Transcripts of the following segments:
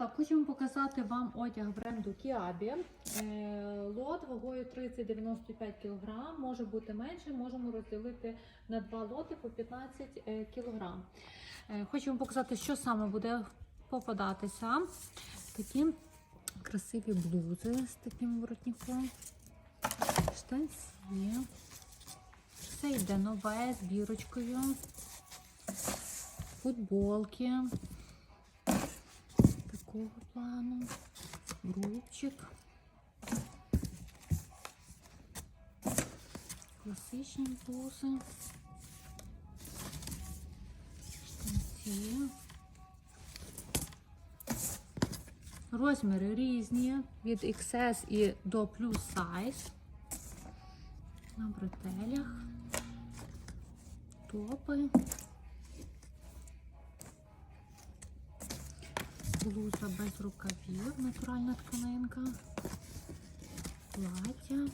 Так, хочемо показати вам одяг бренду Kiabi. Е, Лот вагою 30-95 кг. Може бути менше, можемо розділити на два лоти по 15 е, кг. Хочемо показати, що саме буде попадатися. Такі красиві блузи з таким воротником. Штанці. Все йде нове з бірочкою. Футболки такого плану. Рубчик. Класичні блузи. Штанці. Розміри різні від XS і до плюс size. На бретелях. Топи. Блуза без рукавів, натуральна тканинка. Плаття.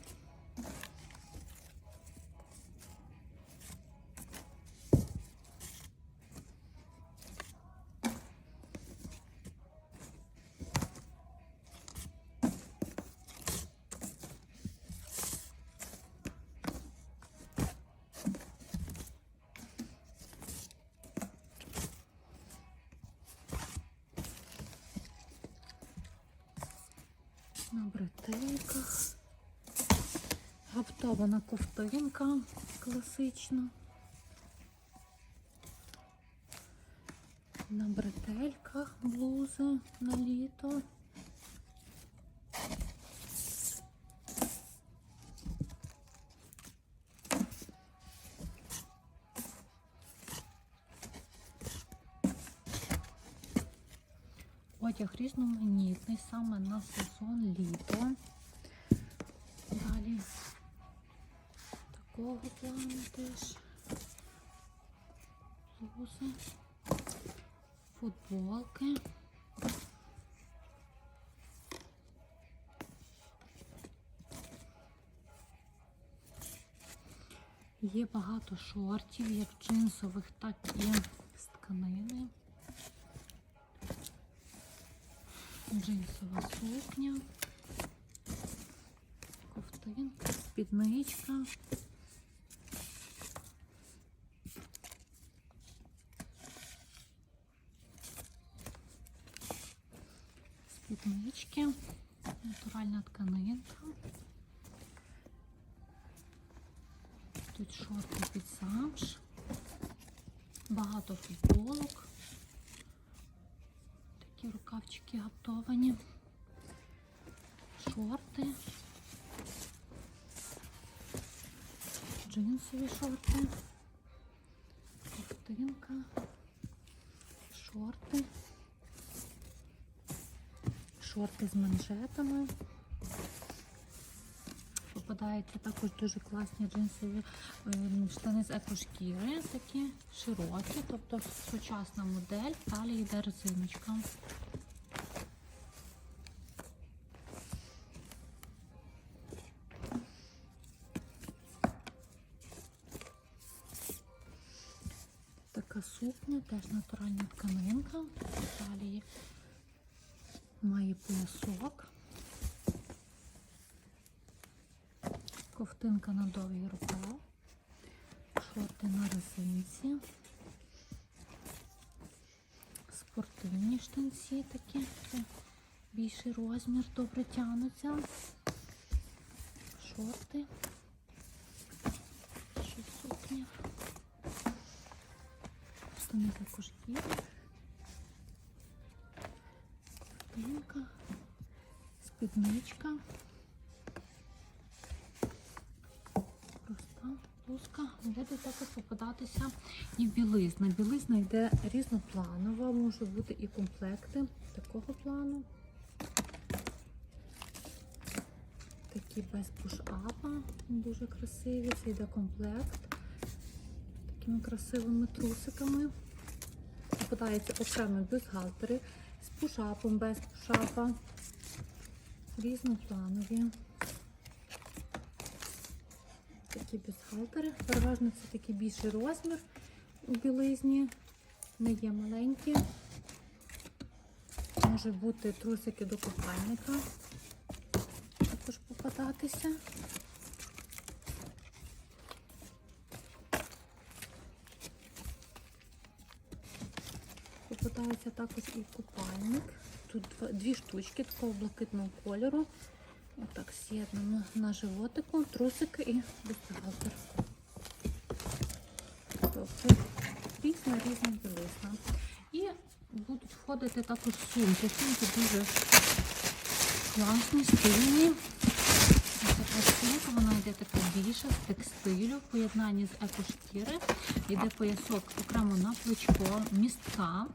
Бретельках. Гаптована ковтинка класична. На бретельках блузи на літо. Одяг різноманітний саме на сезон літо. Далі такого плану теж блузи, футболки. Є багато шортів, як джинсових, так і з тканини. Джинсова сукня, ковтинка, спідничка. Спіднички, натуральна тканинка. Тут шорти під замш, багато футболок. Такі рукавчики готовані, шорти, джинсові шорти, ковтинка, шорти, шорти з манжетами. Попадаються також дуже класні джинсові ем, штани з екошкіри, такі широкі, тобто сучасна модель, далі йде резиночка. Така сукня, теж натуральна тканинка. Далі має поясок. Ковтинка на довгий рукав, шорти на резинці, спортивні штанці такі, більший розмір, добре тягнуться, шорти, ще сукня, штани також є, ковтинка, спідничка. Буде також попадатися і білизна. Білизна йде різнопланова, можуть бути і комплекти такого плану. Такі без пуш-апа, дуже красиві. Це йде комплект такими красивими трусиками. Попадаються окремо бюстгальтери з пушапом, без пушапа. Різнопланові такі бюстгальтери. Переважно це такий більший розмір у білизні. Не є маленькі. можуть бути трусики до купальника. Також попадатися. Попадається також і купальник. Тут дві штучки такого блакитного кольору. Отак з'єднано на животику, трусики і бюстгальтер. Тобто різна різна білизна. І будуть входити також сумки. Сумки дуже класні, стильні. Ось сумка, вона йде така більша з текстилю, в поєднанні з екошкіри. Йде поясок окремо на плечко, містка.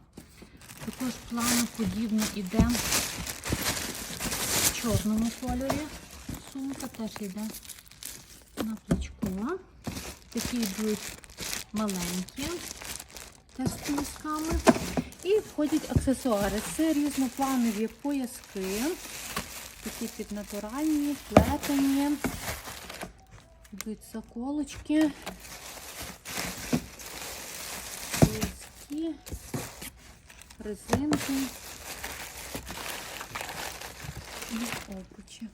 Також планоподібно йде чорному кольорі. Сумка теж йде на плечко. Такі йдуть маленькі, теж з поясками. І входять аксесуари. Це різнопланові пояски, такі піднатуральні, плетені, йдуть заколочки, пояски, резинки і обручі.